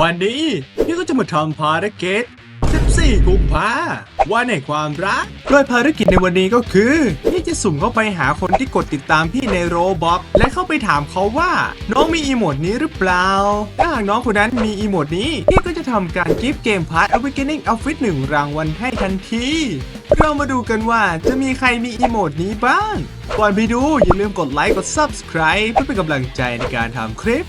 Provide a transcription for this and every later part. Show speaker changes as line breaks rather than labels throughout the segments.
วันนี้พี่ก็จะมาทำภารกิจ14กุมภาวันแห่งความรัก โดยภารกิจในวันนี้ก็คือพี่จะสุ่มเข้าไปหาคนที่กดติดตามพี่ในโรบอกและเข้าไปถามเขาว่า น้องมีอีโมดนี้หรือเปล่า ถ้าหากน้องคนนั้นมีอีโมดนี้ พี่ก็จะทำการกิฟต์เกมพาร์ท Awakening Outfit หนึ่งรางวัลให้ทันที เรามาดูกันว่าจะมีใครมีอีโมดนี้บ้าง ก่อนไปดูอย่าลืมกดไลค์กด Subscribe เพื่อเป็นกำลังใจในการทำคลิป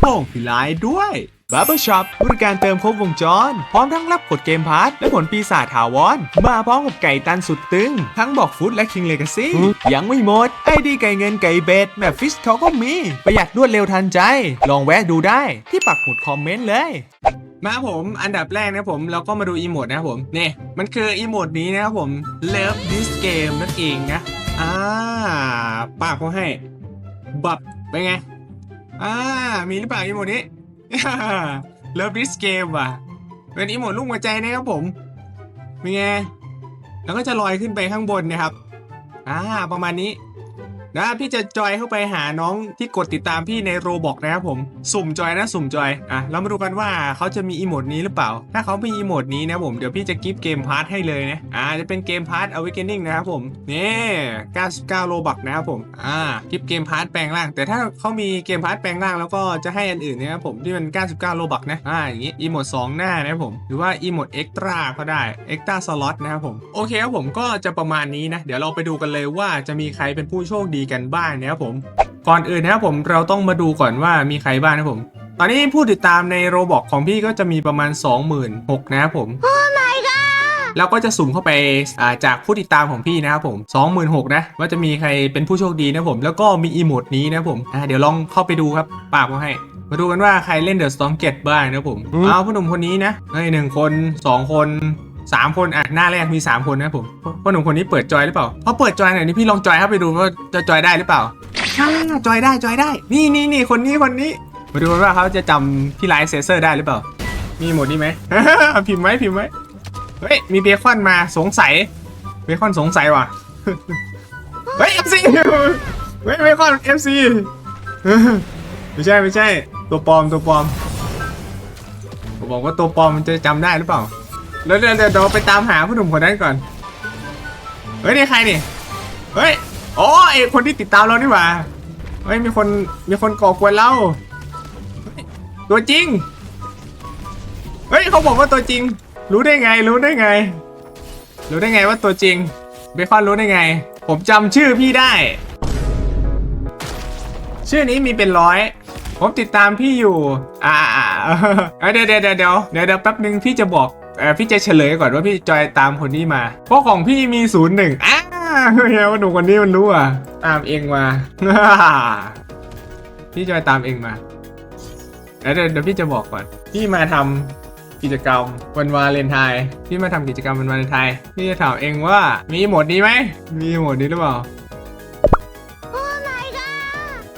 โป่งพิไลด้วย Barber Shop บริการเติมครบวงจร พร้อมทั้งรับกดเกมพาร์ทและผลปีศาจถาวร มาพร้อมกับไก่ตันสุดตึง ทั้งบอกฟุตและ King Legacy ยังไม่หมด ไอดีไก่เงินไก่เบสแบบฟิชเขาก็มี ประหยัดรวดเร็วทันใจ ลองแวะดูได้ที่ปักหมุดคอมเมนต์เลยมาผมอันดับแรกนะผมเราก็มาดูอีโมดนะผมเนี่ยมันคืออีโมดนี้นะครับผม Love this game นั่นเองนะอ่าปากเขาให้บับเป็นไงอ่ามีหรือเปล่าอีโมดนี้ เลิฟดิสเกมว่ะเป็นอีโมดลูกหัวใจนะครับผมเป็นไงแล้วก็จะลอยขึ้นไปข้างบนนะครับ อ่า ประมาณนี้ นะพี่จะจอยเข้าไปหาน้องที่กดติดตามพี่ในโรบอกนะครับผม สุ่มจอยนะสุ่มจอยอะเรามาดูกันว่าเขาจะมีอีโมดนี้หรือเปล่า ถ้าเขามีอีโมดนี้นะผมเดี๋ยวพี่จะกิฟต์เกมพาร์ทให้เลยนะอ่าจะเป็นเกมพาร์ท Awakening นะครับผมนี่99โลบักนะครับผมอ่ากิฟต์เกมพาร์ทแปลงร่าง แต่ถ้าเขามีเกมพาร์ทแปลงร่างแล้วก็จะให้อันอื่นเนะครับผมที่มัน 99โลบักนะอ่าอย่างงี้อีโมด2หน้านะครับผมหรือว่าอีโมดเอ็กตร้าก็ได้เอ็กตร้าสล็อตนะครับผมโอเคครับผมก็จะประมาณนี้นะเดี๋ยวเราไปดูกันเลยว่าจะมีใครเป็นผู้โชคดีกันบ้างนะครับผม ก่อนอื่นนะครับผมเราต้องมาดูก่อนว่ามีใครบ้างนะครับผม ตอนนี้ผู้ติดตามในโรบอกของพี่ก็จะมีประมาณ 26,000นะครับผมแล้วก็จะสุ่มเข้าไปอ่าจากผู้ติดตามของพี่นะครับผม 26,000นะว่าจะมีใครเป็นผู้โชคดีนะครับผม แล้วก็มีอีโมดนี้นะครับผมอ่าเดี๋ยวลองเข้าไปดูครับปากมาให้ มาดูกันว่าใครเล่นเดอะสตอมเก็ตบ้างนะครับผม
อืม
เอาผู้หนุ่มคนนี้นะเฮ้ยหนึ่งคนสองคน สามคนอะหน้าแรกมีสามคนนะผมผู้หนุ่มคนนี้เปิดจอยหรือเปล่าพอเปิดจอยหน่อยนี่พี่ลองจอยเข้าไปดูว่าจะจอยได้หรือเปล่าจอยได้จอยได้ นี่นี่นี่คนนี้คนนี้ มาดูว่าเขาจะจำพี่ไลท์เซเซอร์ได้หรือเปล่า มีหมดนี่ไหมพิมพ์ไหมพิมพ์ไหมเฮ้ยมีเบคอนมาสงสัยเบคอนสงสัยว่ะเฮ้ยเอฟซีเฮ้ยเบคอนเอฟซีไม่ใช่ไม่ใช่ ตัวปลอมตัวปลอมผมบอกว่าตัวปลอมมันจะจำได้หรือเปล่า แล้วเดี๋ยวเดี๋ยวไปตามหาผู้หนุ่มคนนั้นก่อน เฮ้ยนี่ใครนี่ เฮ้ยอ๋อไอคนที่ติดตามเรานี่หว่า เฮ้ยมีคนมีคนก่อกวนเราเฮ้ยตัวจริง เฮ้ยเขาบอกว่าตัวจริง รู้ได้ไง รู้ได้ไง รู้ได้ไงว่าตัวจริง เบคอนรู้ได้ไง ผมจำชื่อพี่ได้ ชื่อนี้มีเป็นร้อยผมติดตามพี่อยู่ อ่าเดี๋ยวเดี๋ยวเดี๋ยวเดี๋ยวเดี๋ยวเดี๋ยวแป๊บนึงพี่จะบอก เออพี่จะเฉลยก่อนว่าพี่จอยตามคนนี้มา เพราะของพี่มีศูนย์หนึ่งอ้าเฮ้ยว่าหนุ่มคนนี้มันรู้อะ ตามเองมา พี่จอยตามเองมาเดี๋ยวเดี๋ยวเดี๋ยวพี่จะบอกก่อน พี่มาทำกิจกรรมวันวาเลนไทน์พี่มาทำกิจกรรมวันวาเลนไทน์พี่จะถามเองว่ามีโหมดนี้ไหม มีโหมดนี้หรือเปล่า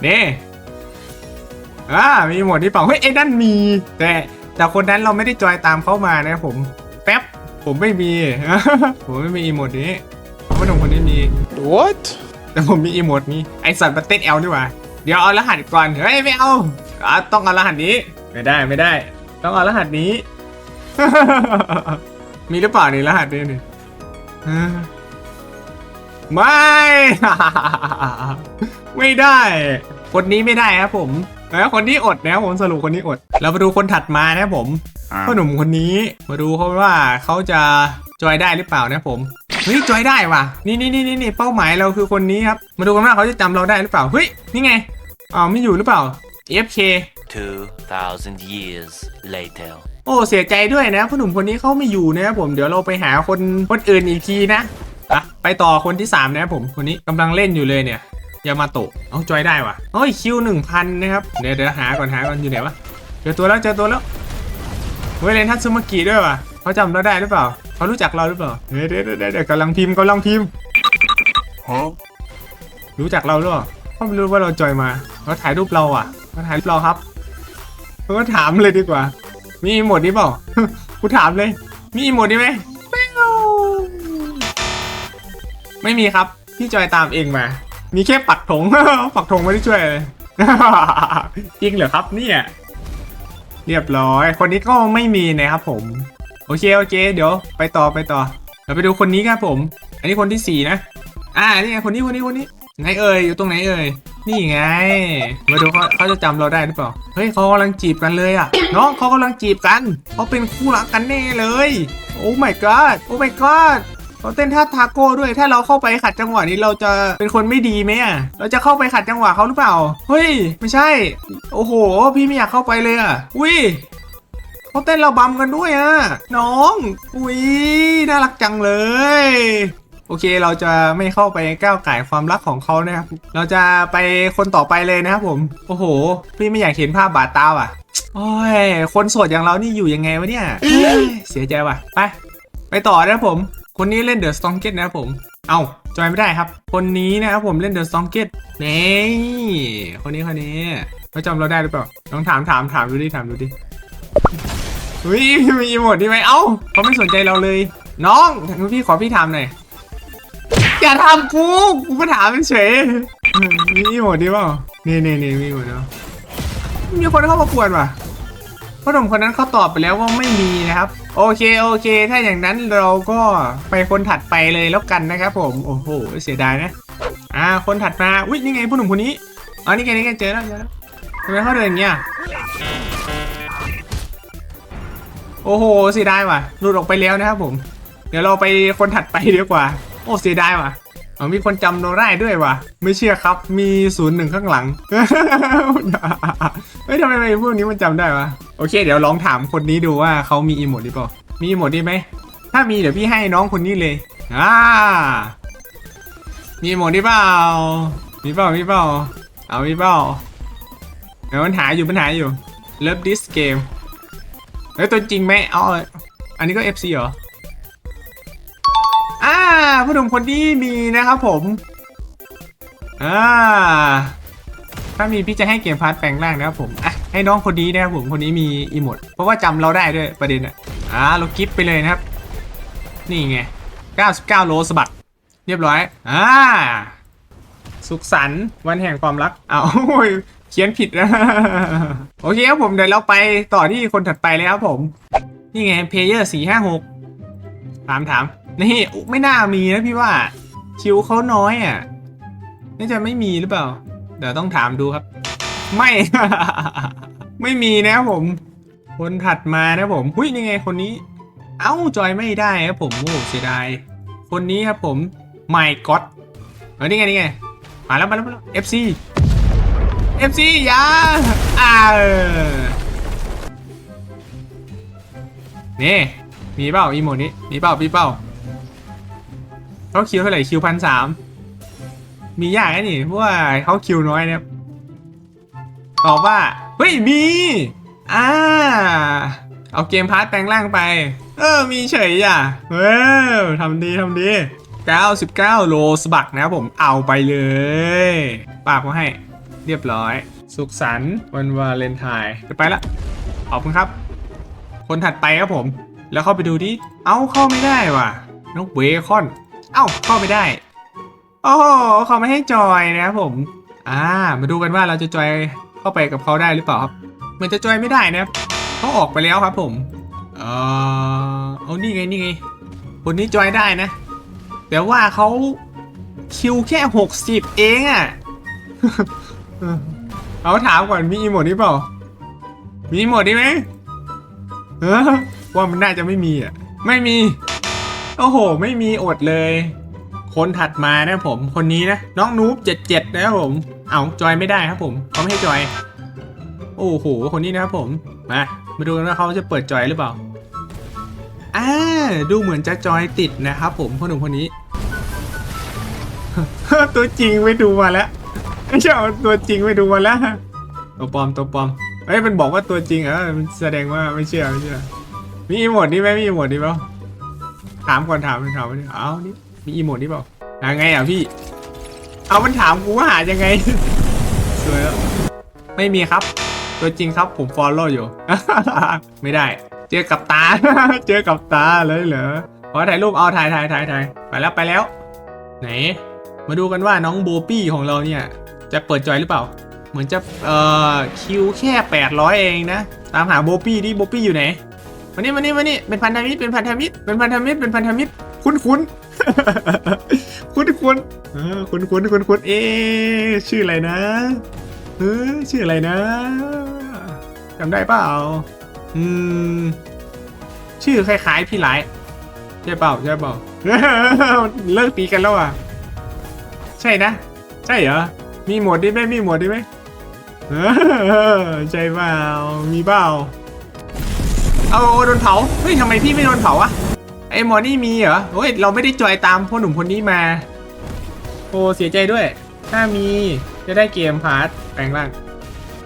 นี่อ่ามีโหมดนี้เปล่าเฮ้ยไอ้นั่นมีแต่ แต่คนนั้นเราไม่ได้จอยตามเขามานะผมแป๊บผมไม่มี ผมไม่มีอีโมดนี้เพราะหนุ่มคนนี้มี
What?
แต่ผมมีอีโมดนี้ไอสัตว์มันเต้นเอลนี่หว่าเดี๋ยวเอารหัสก่อนเฮ้ยไม่เอาอะต้องเอารหัสนี้ไม่ได้ไม่ได้ ต้องเอารหัสนี้ มีหรือเปล่านี่รหัสนี้นี่ฮะไม่ ไม่ได้ คนนี้ไม่ได้ครับผม แล้วคนนี้อดนะครับผมสรุปคนนี้อด เรามาดูคนถัดมานะครับผมพ่อหนุ่มคนนี้มาดูเขาว่าเขาจะจอยได้หรือเปล่านะครับผมเฮ้ยจอยได้ว่ะนี่นี่นี่นี่เป้าหมายเราคือคนนี้ครับมาดูกันว่าเขาจะจำเราได้หรือเปล่าเฮ้ยนี่ไงอ้าวไม่อยู่หรือเปล่า FK
2,000 years later.
โอ้เสียใจด้วยนะพ่อหนุ่มคนนี้เขาไม่อยู่นะครับผมเดี๋ยวเราไปหาคนคนอื่นอีกทีนะอะไปต่อคนที่ 3 นะครับผมคนนี้กำลังเล่นอยู่เลยเนี่ย ยามาโตะเอาจอยได้ว่ะโอ้ยคิวหนึ่งพันนะครับ เดี๋ยวเดี๋ยวหาก่อนหาก่อนอยู่ไหนวะ เจอตัวแล้วเจอตัวแล้วเฮ้ยเรนทัตซึมากิด้วยว่ะเขาจำเราได้หรือเปล่า เขารู้จักเราหรือเปล่า เดี๋ยวเดี๋ยวเดี๋ยวเดี๋ยวกำลังพิมพ์กำลังพิมพ์
Huh?
รู้จักเราหรือเปล่าเขาไม่รู้ว่าเราจอยมาเขาถ่ายรูปเราอะเขาถ่ายรูปเราครับเขาก็ถามเลยดีกว่า มีอีโหมดนี้เปล่ากูถามเลย มีอีโหมดนี้ไหมไม่เอาไม่มีครับ พี่จอยตามเองมา มีแค่ปักธง ปักธงไม่ได้ช่วยเลย จริงเหรอครับเนี่ยเรียบร้อย คนนี้ก็ไม่มีนะครับผม โอเคโอเค เดี๋ยวไปต่อไปต่อเราไปดูคนนี้ครับผม อันนี้คนที่สี่นะ อ่านี่ไงคนนี้คนนี้คนนี้ไหนเอ่ยอยู่ตรงไหนเอ่ยนี่ไง มาดูเขาเขาจะจำเราได้หรือเปล่าเฮ้ยเขากำลังจีบกันเลยอะน้องเขากำลังจีบกันเขาเป็นคู่รักกันแน่เลย โอ้ my god โอ้ my god เขาเต้นท่าทาโก้ด้วย ถ้าเราเข้าไปขัดจังหวะนี้เราจะเป็นคนไม่ดีไหมอะ เราจะเข้าไปขัดจังหวะเขาหรือเปล่า เฮ้ย ไม่ใช่ โอ้โห พี่ไม่อยากเข้าไปเลยอะ อุ้ยเขาเต้นระบำกันด้วยอะ น้อง อุ้ย น่ารักจังเลย โอเค เราจะไม่เข้าไปก้าวไก่ความรักของเขานะครับ เราจะไปคนต่อไปเลยนะครับผม โอ้โห พี่ไม่อยากเห็นภาพบาดตาอะ โอ้ย คนโสดอย่างเรานี่อยู่ยังไงวะเนี่ยเฮ้ยเสียใจว่ะ ไป ไปต่อนะครับผม คนนี้เล่นเดอะสตองเกตนะครับผม เอาจอยไม่ได้ครับ คนนี้นะครับผมเล่นเดอะสตองเกตนี่คนนี้คนนี้เขาจำเราได้หรือเปล่าลองถามถามถามดูดิถามดูดิเฮ้ยมีอีโมดดีไหมเอ้าเขาไม่สนใจเราเลย น้องพี่ขอพี่ทำหน่อยอย่าทำกูกูก็ถามเฉยมีอีโมดดีเปล่านี่นี่นี่มีอีโมดเปล่ามีคนเข้ามาปวนว่ะพ่อหนุ่มคนนั้นเขาตอบไปแล้วว่าไม่มีนะครับ โอเคโอเค ถ้าอย่างนั้นเราก็ไปคนถัดไปเลยแล้วกันนะครับผม โอ้โห เสียดายนะ อ่า คนถัดมา อุ้ยนี่ไงพ่อหนุ่มคนนี้อ๋อนี่ไงนี่ไงเจอแล้วเจอแล้วทำไมเขาเดินอย่างเงี้ย โอ้โห เสียดายว่ะ หลุดออกไปแล้วนะครับผม เดี๋ยวเราไปคนถัดไปดีกว่า โอ้เสียดายว่ะอ๋อมีคนจำเราได้ด้วยว่ะ ไม่เชื่อครับ มีศูนย์หนึ่งข้างหลัง เฮ้ยทำไมไอ้พวกนี้มันจำได้วะ โอเค เดี๋ยวลองถามคนนี้ดูว่าเขามีอีโมดหรือเปล่า มีอีโมดดีไหม ถ้ามีเดี๋ยวพี่ให้น้องคนนี้เลย อ่า มีอีโมดดีเปล่า มีเปล่า มีเปล่า เอามีเปล่าเดี๋ยวมันหาอยู่มันหาอยู่ Love this game เฮ้ยตัวจริงไหมเอาอันนี้ก็ FC เหรอ อ่าผู้หนุ่มคนนี้มีนะครับผม อ่า ถ้ามีพี่จะให้เกมพาร์ทแปลงร่างนะครับผมอะ ให้น้องคนนี้นะครับผมคนนี้มีอีโมดเพราะว่าจำเราได้ด้วยประเด็นอะอ่าเรากิฟต์ไปเลยนะครับ นี่ไง 99 โลสะบัด เรียบร้อย อ่า สุขสันต์วันแห่งความรักอ้าวเขียนผิดนะ โอเคครับผมเดี๋ยวเราไปต่อที่คนถัดไปเลยครับผม นี่ไงเพลเยอร์สี่ห้าหกถามถามนี่ไม่น่ามีนะพี่ว่า คิวเขาน้อยอะน่าจะไม่มีหรือเปล่า เดี๋ยวต้องถามดูครับ ไม่ ไม่มีนะผม คนถัดมานะผมหุ้ยนี่ไงคนนี้ เอ้าจอยไม่ได้ครับผมโอ้เสียดายคนนี้ครับผมไม่ก็อดเออนี่ไงนี่ไงมาแล้วมาแล้วมาแล้ว FC FC อยาอ่าเนี่มีเปล่าอีโมนี้มีเปล่ามีเปล่าเขาคิวเท่าไหร่คิวพันสามมียากไอ้นี่เพราะว่าเขาคิวน้อยเนี่ย ตอบว่า เฮ้ยมีอ่าเอาเกมพาร์ทแปลงร่างไป เออ มีเฉยอะเออทำดีทำดี 99 โลสบักนะครับผมเอาไปเลย ปากมาให้เรียบร้อย สุขสันต์วันวาเลนไทน์จะไปละขอบคุณครับ คนถัดไปครับผม แล้วเข้าไปดูดิ เอ้าเข้าไม่ได้ว่ะนกเบคอน เอ้าเข้าไม่ได้โอ้เขาไม่ให้จอยนะครับผม อ่า มาดูกันว่าเราจะจอย เข้าไปกับเขาได้หรือเปล่าครับ เหมือนจะจอยไม่ได้นะเขาออกไปแล้วครับผมเออเอานี่ไงนี่ไงคนนี้จอยได้นะ แต่ว่าเขาคิวแค่60เองอะ่ะเอาถามก่อนมีอีโมดนี้เปล่า มีอีโมดนี้ไหมเออว่ามันน่าจะไม่มีอะ ไม่มี โอ้โห ไม่มีอดเลย คนถัดมานะผม คนนี้นะ น้องนูบ77นะครับผม เอาจอยไม่ได้ครับผมเขาไม่ให้จอย โอ้โห คนนี้นะครับผม มา มาดูกันว่าเขาจะเปิดจอยหรือเปล่า อ่า ดูเหมือนจะจอยติดนะครับผมพ่อหนุ่มคนนี้ ตัวจริงไม่ดูมาแล้วไม่ใช่เอาตัวจริงไม่ดูมาแล้ว ตัวปลอมตัวปลอม เอ้ยมันบอกว่าตัวจริงเออมันแสดงว่าไม่เชื่อไม่เชื่อ มีอีโมดนี่ไหมมีอีโมดนี่เปล่าถามก่อนถามถามไปเอานี่มีอีโมดนี่เปล่าหาไงอะพี่ เอามันถามกูว่าหายังไง สวยแล้วไม่มีครับ ตัวจริงครับผมฟอลโล่อยู่ ไม่ได้ เจอกับตา เจอกับตาเลยเหรอขอถ่ายรูปเอาถ่ายถ่ายถ่ายถ่ายไปแล้วไปแล้ว ไหน มาดูกันว่าน้องโบปี้ของเราเนี่ย จะเปิดจอยหรือเปล่า เหมือนจะเอ่อคิวแค่ 800 เองนะ ตามหาโบปี้ดิโบปี้อยู่ไหนมานี่มานี่มานี่เป็นพันธมิตรเป็นพันธมิตรเป็นพันธมิตรเป็นพันธมิตรคุ้นคุ้น คุ้นคุ้นเออคุ้นคุ้นคุ้นคุ้นเอ๊ชื่ออะไรนะเออชื่ออะไรนะจำได้เปล่าอืมชื่อคล้ายๆพี่หลายใช่เปล่าใช่เปล่าเลิกตีกันแล้วอะ ใช่นะ ใช่เหรอมีหมวดได้ไหมมีหมวดได้ไหมใช่เปล่ามีเปล่าเอาโดนเผาเฮ้ยทำไมพี่ไม่โดนเผาอะ ไอ้หมอนี่มีเหรอเฮ้ยเราไม่ได้จอยตามพ่อหนุ่มคนนี้มา โอ้เสียใจด้วย ถ้ามีจะได้เกมพาร์ทแปลงร่าง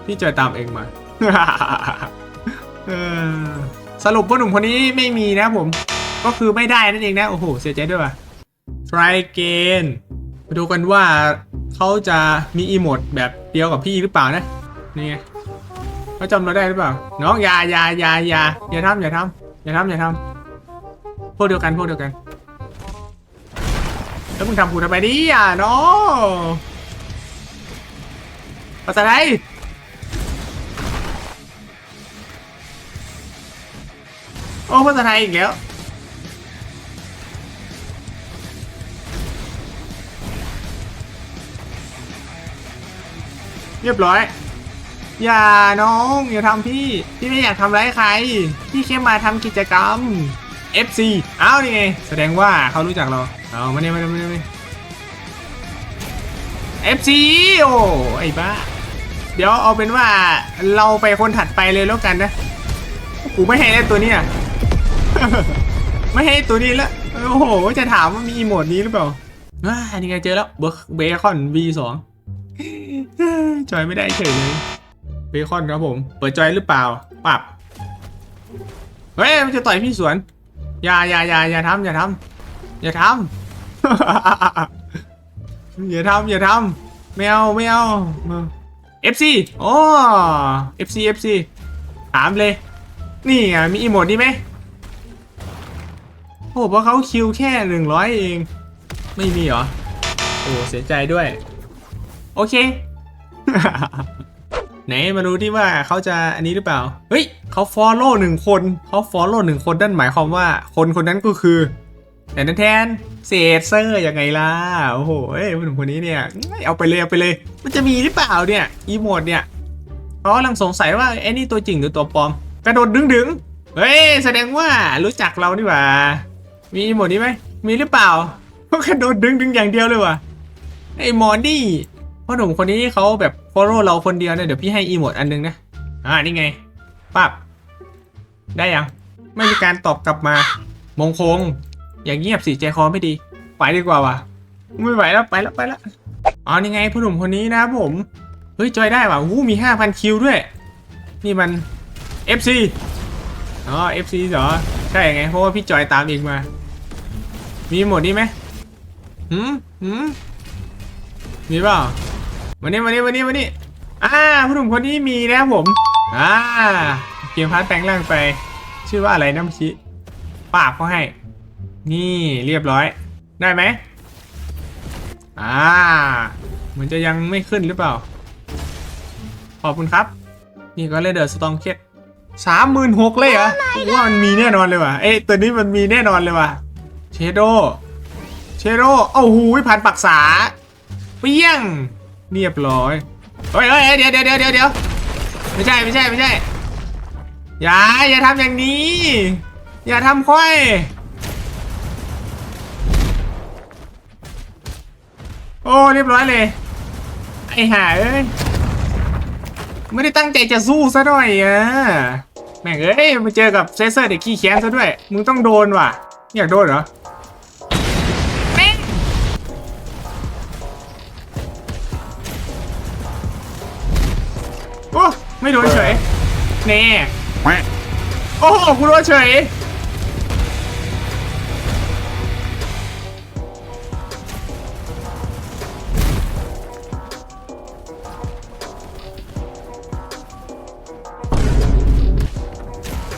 พี่จอยตามเองมา สรุปพ่อหนุ่มคนนี้ไม่มีนะผม ก็คือไม่ได้นั่นเองนะ โอ้โห เสียใจด้วยว่ะ try again มาดูกันว่าเขาจะมีอีโมดแบบเดียวกับพี่หรือเปล่านะ นี่ไงเขาจำเราได้หรือเปล่า น้องอย่าอย่าอย่าอย่าอย่าทำอย่าทำอย่าทำอย่าทำ พวกเดียวกันพวกเดียวกัน แล้วมึงทำกูทำไมดิอะน้องภาษาไทยโอ้ภาษาไทยอีกแล้วเรียบร้อย อย่าน้องอย่าทำพี่ พี่ไม่อยากทำร้ายใคร พี่แค่มาทำกิจกรรม FC อ้าวนี่ไงแสดงว่าเขารู้จักเรา เอามาเนี่ยมาเนี่ยมาเนี่ย FC โอ้ไอ้บ้า เดี๋ยวเอาเป็นว่าเราไปคนถัดไปเลยแล้วกันนะ กูไม่ให้ไอ้ตัวนี้อะ ไม่ให้ตัวนี้ละโอ้โห จะถามว่ามีอีโหมดนี้หรือเปล่าอ่านี่ไงเจอแล้วเบเบคอน V2 จอยไม่ได้เฉยเลยเบคอนครับผม เปิดจอยหรือเปล่า ปรับ เฮ้ย มันจะต่อยพี่สวน อย่าอย่าอย่าอย่าทำอย่าทำอย่าทำ อย่าทำอย่าทำไม่เอาไม่เอา FC โอ้ FC FC ถามเลย นี่อะมีอีโมดนี่ไหมโอ้เพราะเขาคิวแค่หนึ่งร้อยเอง ไม่มีเหรอ โอ้เสียใจด้วย โอเค ไหนมาดูที่ว่าเขาจะอันนี้หรือเปล่า เฮ้ย เขาฟอลโล่หนึ่งคนเขาฟอลโล่หนึ่งคนนั่นหมายความว่าคนคนนั้นก็คือแต่นั่นแทนเซเซอร์ยังไงล่ะ โอ้โหเอ้ยผู้หนุ่มคนนี้เนี่ย เอาไปเลยเอาไปเลย มันจะมีหรือเปล่าเนี่ย อีโมดเนี่ยเขากำลังสงสัยว่าไอ้นี่ตัวจริงหรือตัวปลอม กระโดดดึงดึงเฮ้ย แสดงว่ารู้จักเรานี่หว่า มีอีโมดนี้ไหม มีหรือเปล่าก็กระโดดดึงดึงอย่างเดียวเลยว่ะไอ้มอนี่พ่อหนุ่มคนนี้เขาแบบ follow เราคนเดียวเนี่ยเดี๋ยวพี่ให้อีโมดอันนึงนะ อ่านี่ไงปั๊บ ได้ยัง ไม่มีการตอบกลับมา มงคง อย่างเงียบสิใจคอไม่ดี ไปดีกว่าว่ะ ไม่ไหวแล้วไปแล้วไปแล้วอ๋อนี่ไงพ่อหนุ่มคนนี้นะครับผม เฮ้ยจอยได้ว่ะวู้มี 5,000 คิวด้วย นี่มัน FC อ๋อ FC เหรอ ใช่ไง เพราะว่าพี่จอยตามเองมา มีหมดนี้ไหมหืมหืมมีเปล่าวันนี้วันนี้วันนี้วันนี้อ่าผู้หนุ่มคนนี้มีนะครับผม อ่า เกมพาร์ทแปลงร่างไป ชื่อว่าอะไรนะเมื่อกี้ป้าเขาให้ นี่เรียบร้อย ได้ไหมอ่าเหมือนจะยังไม่ขึ้นหรือเปล่า ขอบคุณครับ นี่ก็เลยเดอร์สตองเคสสามหมื่นหกเลยเหรอว่ามันมีแน่นอนเลยว่ะ เอ้ตัวนี้มันมีแน่นอนเลยว่ะ เชโด เชโดโอ้โหผ่านปักษา เปี้ยง เรียบร้อย เฮ้ยเฮ้ยเดี๋ยวเดี๋ยวเดี๋ยวเดี๋ยวเดี๋ยวไม่ใช่ไม่ใช่ไม่ใช่ อย่าอย่าทำอย่างนี้ อย่าทำค่อย โอ้เรียบร้อยเลย ไอ้ห่าเอ้ย ไม่ได้ตั้งใจจะสู้ซะหน่อยอะแม่งเอ้ยมาเจอกับเซเซอร์เด็กขี้แค้นซะด้วย มึงต้องโดนว่ะ อยากโดนเหรอโอ้ ไม่โดนเฉยเน่ โอ้โหกูโดนเฉย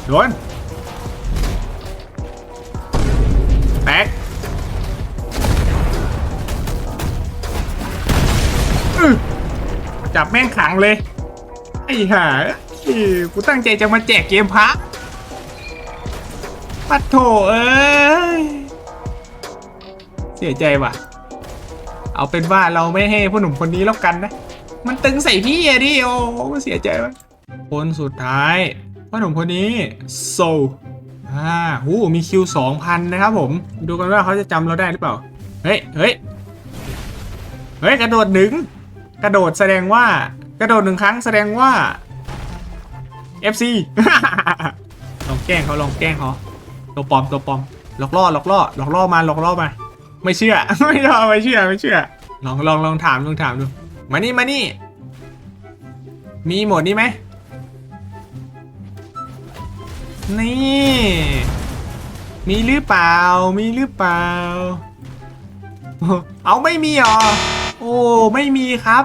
โดนแตกอื้อจับแม่งขังเลย ไอ้ห่า กูตั้งใจจะมาแจกเกมพักปัดโถเอ้ย เสียใจว่ะ เอาเป็นว่าเราไม่ให้ผู้หนุ่มคนนี้แล้วกันนะ มันตึงใส่พี่อะดิโอ้เสียใจว่ะคนสุดท้ายพ่อหนุ่มคนนี้โซอ่าหูมีคิวสองพันนะครับผม ดูกันว่าเขาจะจำเราได้หรือเปล่า เฮ้ย เฮ้ย เฮ้ย กระโดดหนึ่ง กระโดดแสดงว่า กระโดดหนึ่งครั้งแสดงว่า FC ลองแกล้งเขาลองแกล้งเขาตัวปลอมตัวปลอมหลอกล่อหลอกล่อหลอกล่อมาหลอกล่อมาไม่เชื่อ ไม่เชื่อไม่เชื่อไม่เชื่อ ลองลองลองถามลองถามดูมานี่มานี่ มีหมดนี่ไหมนี่ มีหรือเปล่า มีหรือเปล่า เอาไม่มีหรอ โอ้ ไม่มีครับ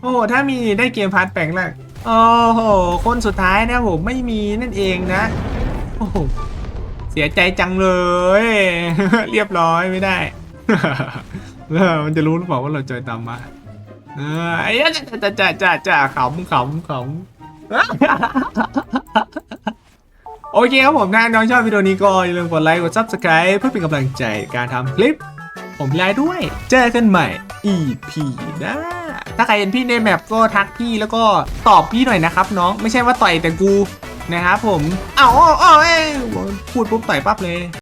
โอ้ ถ้ามีได้เกมพาร์ทแปลงแรก โอ้โห คนสุดท้ายนะผมไม่มีนั่นเองนะโอ้โหเสียใจจังเลย เรียบร้อยไม่ได้แล้วมันจะรู้หรือเปล่าว่าเราจอยตามมาเออไอ้ยะจะจะจะจะจะขำขำขำโอเคครับผมถ้าน้องชอบวิดีโอนี้ก็อย่าลืมกดไลค์กด subscribe เพื่อเป็นกำลังใจการทำคลิป ผมไลน์ด้วย เจอกันใหม่ EP หน้า ถ้าใครเห็นพี่ในแมปก็ทักพี่แล้วก็ตอบพี่หน่อยนะครับน้องไม่ใช่ว่าต่อยแต่กูนะครับผมเอาวอาเอาเอ้ยพูดปุ๊บต่อยปั๊บเลย